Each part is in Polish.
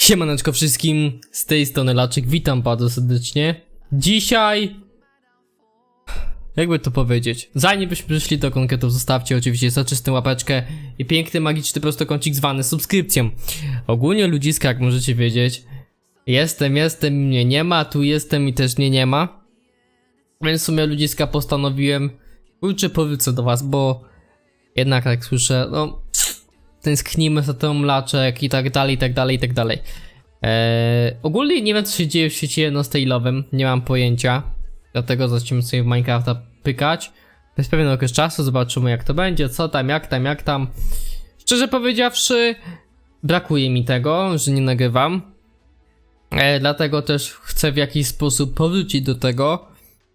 Siemaneczko wszystkim, z tej strony Laczek, witam bardzo serdecznie. Dzisiaj... Jakby to powiedzieć? Zanim byśmy przyszli do konkretów, zostawcie oczywiście soczystą łapeczkę i piękny magiczny prostokącik zwany subskrypcją. Ogólnie ludziska, jak możecie wiedzieć, jestem, jestem, mnie nie ma, tu jestem i też mnie nie ma. Więc w sumie ludziska postanowiłem, kurczę, powrócę do was, bo jednak jak słyszę, no tęsknimy za tą mlaczek i tak dalej, i tak dalej, i tak dalej. Eee, ogólnie nie wiem co się dzieje w świecie jednostylowym, nie mam pojęcia. Dlatego zaczniemy sobie w Minecrafta pykać. Przez pewien okres czasu zobaczymy jak to będzie, co tam, jak tam, jak tam. Szczerze powiedziawszy, brakuje mi tego, że nie nagrywam. E, dlatego też chcę w jakiś sposób powrócić do tego.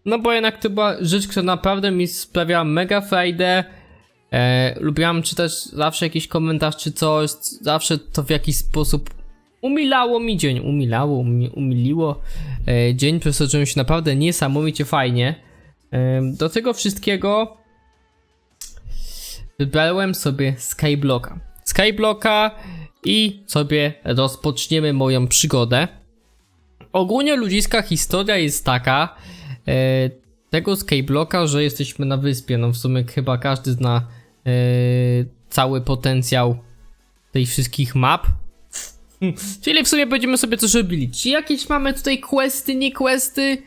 No bo jednak to była rzecz, która naprawdę mi sprawiała mega frajdę. E, lubiłam czytać zawsze jakiś komentarz czy coś, zawsze to w jakiś sposób umilało mi dzień, umilało, umi, umiliło e, dzień, przez się naprawdę niesamowicie fajnie. E, do tego wszystkiego wybrałem sobie Skyblocka. Skyblocka i sobie rozpoczniemy moją przygodę. Ogólnie ludziska historia jest taka e, tego Skyblocka, że jesteśmy na wyspie. No w sumie chyba każdy zna cały potencjał tej wszystkich map. Czyli w sumie będziemy sobie coś robili. Czy jakieś mamy tutaj questy, nie questy?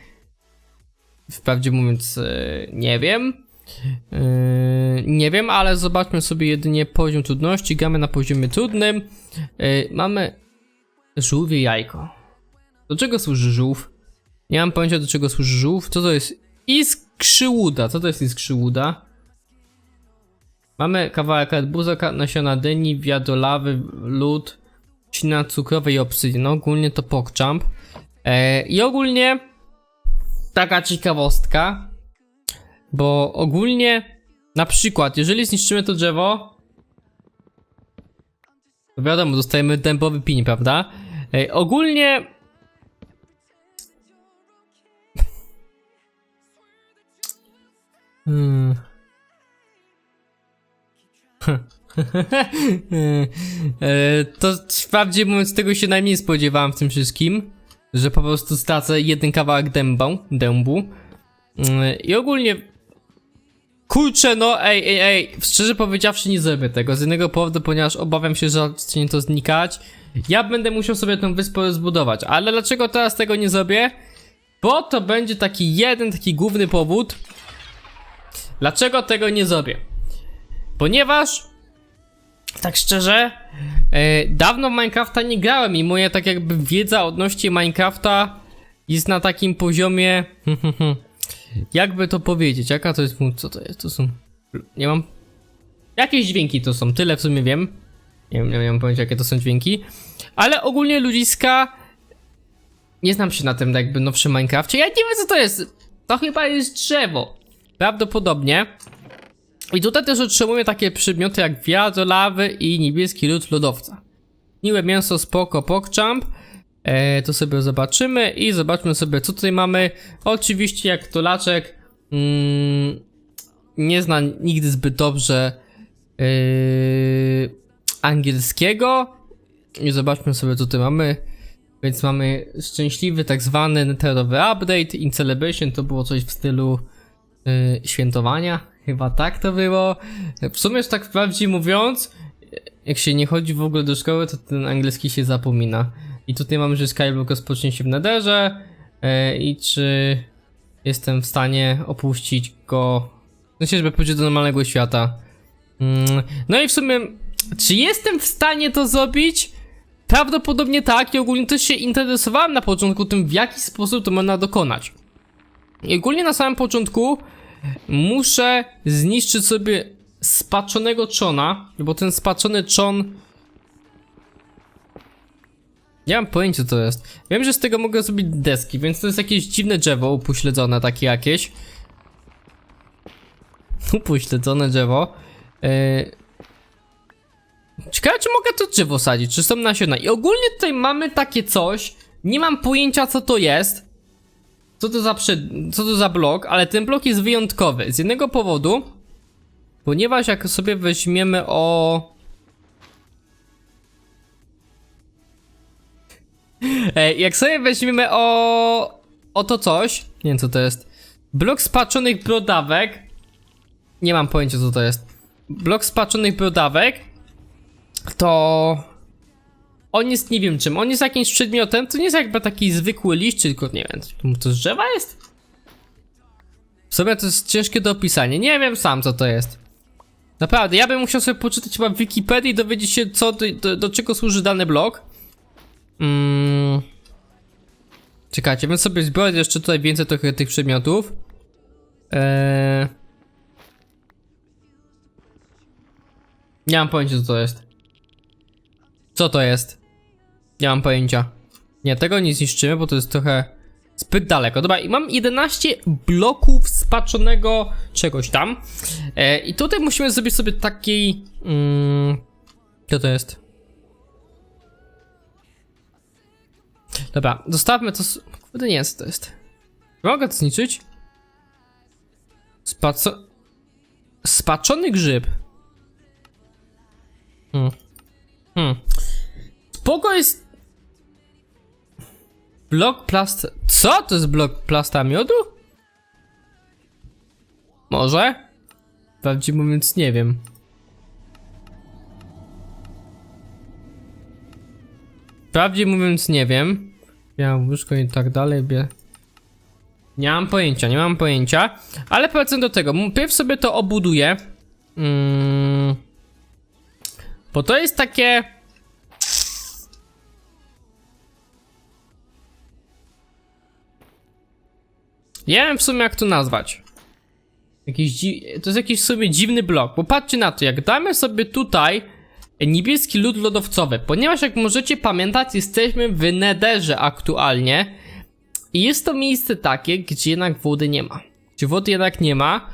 Wprawdzie mówiąc, e, nie wiem. E, nie wiem, ale zobaczmy sobie jedynie poziom trudności. Gramy na poziomie trudnym. E, mamy żółwie jajko. Do czego służy żółw? Nie mam pojęcia do czego służy żółw. Co to jest? Iskrzyłuda. Co to jest iskrzyłuda? Mamy kawałek arbuza, nasiona dyni, wiadolawy, lód, ślina cukrowej i obsydian. No, ogólnie to pokczamp. E, I ogólnie taka ciekawostka, bo ogólnie na przykład, jeżeli zniszczymy to drzewo, to wiadomo, dostajemy dębowy pin, prawda? E, ogólnie Hmm. E, to wprawdzie mówiąc tego się najmniej spodziewałem w tym wszystkim, że po prostu stracę jeden kawałek dębą, dębu. Mm, I ogólnie kurczę no ej ej ej, szczerze powiedziawszy nie zrobię tego z jednego powodu, ponieważ obawiam się, że zacznie to znikać. Ja będę musiał sobie tę wyspę zbudować, ale dlaczego teraz tego nie zrobię? Bo to będzie taki jeden, taki główny powód, Dlaczego tego nie zrobię? Ponieważ, tak szczerze, e, dawno Minecrafta nie grałem i moja tak jakby wiedza odnośnie Minecrafta jest na takim poziomie, jakby to powiedzieć, jaka to jest, co to jest, to są, nie mam, jakieś dźwięki to są, tyle w sumie wiem, nie wiem, nie pojęcia jakie to są dźwięki, ale ogólnie ludziska, nie znam się na tym jakby nowszym Minecrafcie, ja nie wiem co to jest, to chyba jest drzewo, Prawdopodobnie. I tutaj też otrzymuję takie przedmioty jak wiadro lawy i niebieski lód lodowca. Miłe mięso, spoko, pokczamp. E, to sobie zobaczymy i zobaczmy sobie co tutaj mamy. Oczywiście jak to laczek mm, nie zna nigdy zbyt dobrze e, angielskiego. I zobaczmy sobie co tutaj mamy. Więc mamy szczęśliwy tak zwany neterowy update. In Celebration to było coś w stylu y, świętowania. Chyba tak to było. W sumie już tak wprawdzie mówiąc, jak się nie chodzi w ogóle do szkoły, to ten angielski się zapomina. I tutaj mamy, że Skyblock rozpocznie się w nederze y, i czy jestem w stanie opuścić go, w sensie, żeby pójść do normalnego świata. Mm, no i w sumie, czy jestem w stanie to zrobić? Prawdopodobnie tak i ogólnie też się interesowałem na początku tym, w jaki sposób to można dokonać. I ogólnie na samym początku muszę zniszczyć sobie spaczonego czona, bo ten spaczony czon... Nie mam pojęcia co to jest. Wiem, że z tego mogę zrobić deski, więc to jest jakieś dziwne drzewo upośledzone, takie jakieś. Upośledzone drzewo. Yy... Ciekawe, czy mogę to drzewo sadzić, czy są nasiona. I ogólnie tutaj mamy takie coś. Nie mam pojęcia co to jest co to za, przed... co to za blok, ale ten blok jest wyjątkowy. Z jednego powodu, ponieważ jak sobie weźmiemy o... Jak sobie weźmiemy o... o to coś, nie wiem co to jest, blok spaczonych brodawek, nie mam pojęcia co to jest, blok spaczonych brodawek, to on jest nie wiem czym, on jest jakimś przedmiotem, to nie jest jakby taki zwykły liść, tylko nie wiem, to- z drzewa jest? W sumie to jest ciężkie do opisania, nie wiem sam co to jest. Naprawdę, ja bym musiał sobie poczytać chyba w Wikipedii i dowiedzieć się co, do, do, do czego służy dany blok. Mm. Czekajcie, bym sobie zbiorę jeszcze tutaj więcej trochę tych przedmiotów. Eee... Nie mam pojęcia co to jest. Co to jest? Nie mam pojęcia. Nie, tego nie zniszczymy, bo to jest trochę zbyt daleko. Dobra, i mam 11 bloków spaczonego czegoś tam. E, I tutaj musimy zrobić sobie taki... Mm, co to jest? Dobra, zostawmy to... Kurde, nie wiem co to jest. Mogę to zniszczyć? Spaco... Spaczony grzyb. Hmm. Hmm. Spoko jest... Blok plast... Co? To jest blok plasta miodu? Może? Prawdziwie mówiąc nie wiem. Prawdziwie mówiąc nie wiem. Ja łóżko i tak dalej, bie... Nie mam pojęcia, nie mam pojęcia. Ale polecę do tego. Pierw sobie to obuduję. Mm. Bo to jest takie... Nie wiem w sumie jak to nazwać. Jakiś dzi- to jest jakiś w sumie dziwny blok, bo patrzcie na to, jak damy sobie tutaj niebieski lód lodowcowy, ponieważ jak możecie pamiętać, jesteśmy w Netherze aktualnie i jest to miejsce takie, gdzie jednak wody nie ma. Gdzie wody jednak nie ma,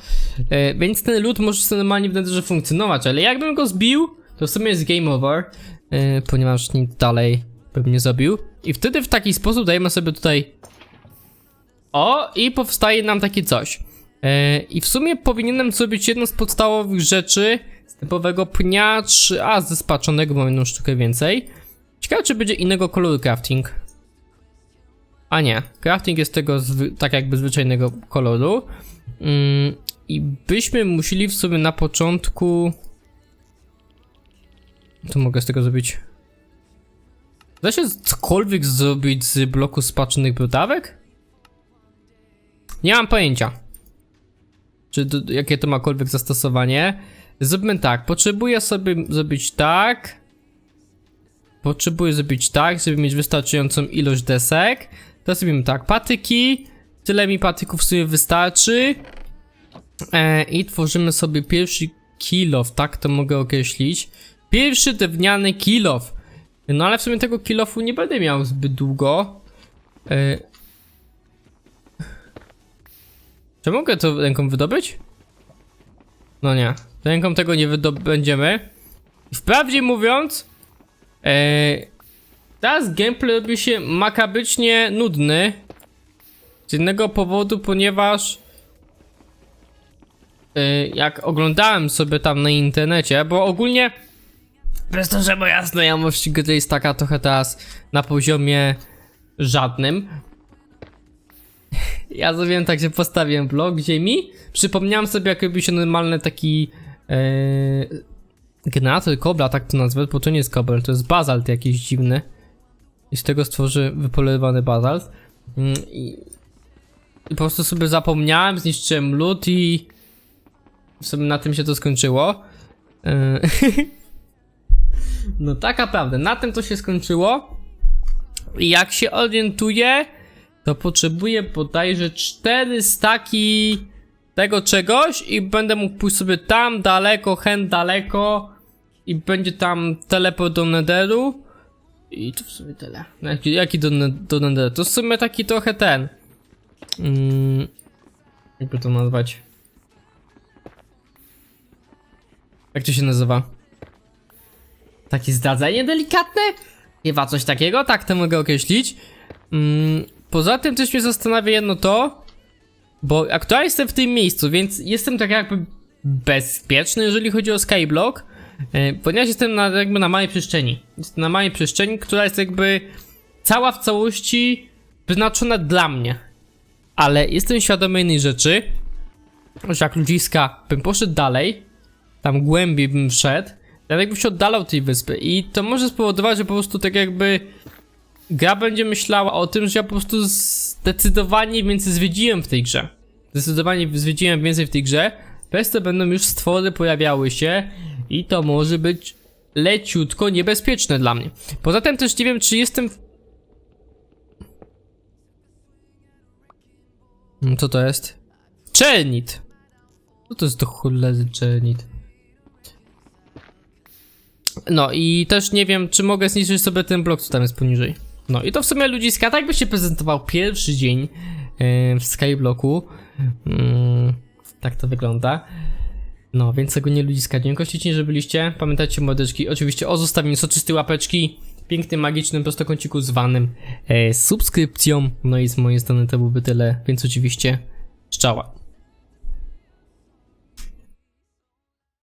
e, więc ten lód może sobie normalnie w Netherze funkcjonować, ale jakbym go zbił, to w sumie jest game over, e, ponieważ nic dalej bym nie zrobił. I wtedy w taki sposób dajemy sobie tutaj o, i powstaje nam takie coś. E, I w sumie powinienem zrobić jedną z podstawowych rzeczy z typowego pnia 3A ze spaczonego, mam jedną sztukę więcej. Ciekawe, czy będzie innego koloru crafting. A nie, crafting jest tego tak jakby zwyczajnego koloru. Mm, I byśmy musieli w sumie na początku... To mogę z tego zrobić... Da się cokolwiek zrobić z bloku spaczonych brudawek? Nie mam pojęcia. Czy do, jakie to makolwiek zastosowanie. Zróbmy tak. Potrzebuję sobie zrobić tak. Potrzebuję zrobić tak, żeby mieć wystarczającą ilość desek. To zrobimy tak. Patyki. Tyle mi patyków sobie wystarczy. E, I tworzymy sobie pierwszy kilof, tak to mogę określić. Pierwszy drewniany kilof. No ale w sumie tego kilofu nie będę miał zbyt długo. E, czy mogę to ręką wydobyć? No nie. Ręką tego nie wydobędziemy. Wprawdzie mówiąc, ee, teraz gameplay robi się makabrycznie nudny. Z jednego powodu, ponieważ e, jak oglądałem sobie tam na internecie, bo ogólnie przez to, że moja znajomość gry jest taka trochę teraz na poziomie żadnym, ja zrobiłem tak, że postawiłem blok ziemi. Przypomniałem sobie, jak się normalny taki e, generator kobla, tak to nazwę, bo to nie jest kobel, to jest bazalt jakiś dziwny. I z tego stworzy wypolerowany bazalt. Mm, I, I po prostu sobie zapomniałem, zniszczyłem lód i w sumie na tym się to skończyło. E, no taka prawda, na tym to się skończyło. I jak się orientuję, to potrzebuję bodajże 4 staki tego czegoś i będę mógł pójść sobie tam daleko, hen daleko i będzie tam teleport do Netheru i to w sumie tyle. No, Jaki, jaki do, do Netheru? To w sumie taki trochę ten mm, jakby to nazwać jak to się nazywa? Takie zdradzenie delikatne? Chyba coś takiego, tak to mogę określić. Mm, poza tym też mnie zastanawia jedno to, bo aktualnie jestem w tym miejscu, więc jestem tak jakby bezpieczny, jeżeli chodzi o Skyblock, e, ponieważ jestem na, jakby na małej przestrzeni. Jestem na małej przestrzeni, która jest jakby cała w całości wyznaczona dla mnie. Ale jestem świadomy jednej rzeczy, że jak ludziska bym poszedł dalej, tam głębiej bym wszedł, to jakbym się oddalał tej wyspy i to może spowodować, że po prostu tak jakby gra będzie myślała o tym, że ja po prostu zdecydowanie więcej zwiedziłem w tej grze. Zdecydowanie zwiedziłem więcej w tej grze, przez to będą już stwory pojawiały się i to może być leciutko niebezpieczne dla mnie. Poza tym też nie wiem, czy jestem... Mm, Co to jest? Czelnit! Co to jest do cholery czelnit? No i też nie wiem, czy mogę zniszczyć sobie ten blok, co tam jest poniżej. No i to w sumie ludziska, tak by się prezentował pierwszy dzień e, w Skyblocku. Mm, tak to wygląda. No, więc tego nie ludziska. Dziękuję ślicznie, że byliście. Pamiętajcie mordeczki, oczywiście o zostawieniu soczystej łapeczki, pięknym, magicznym prostokąciku zwanym e, subskrypcją. No i z mojej strony to byłby tyle, więc oczywiście szczała.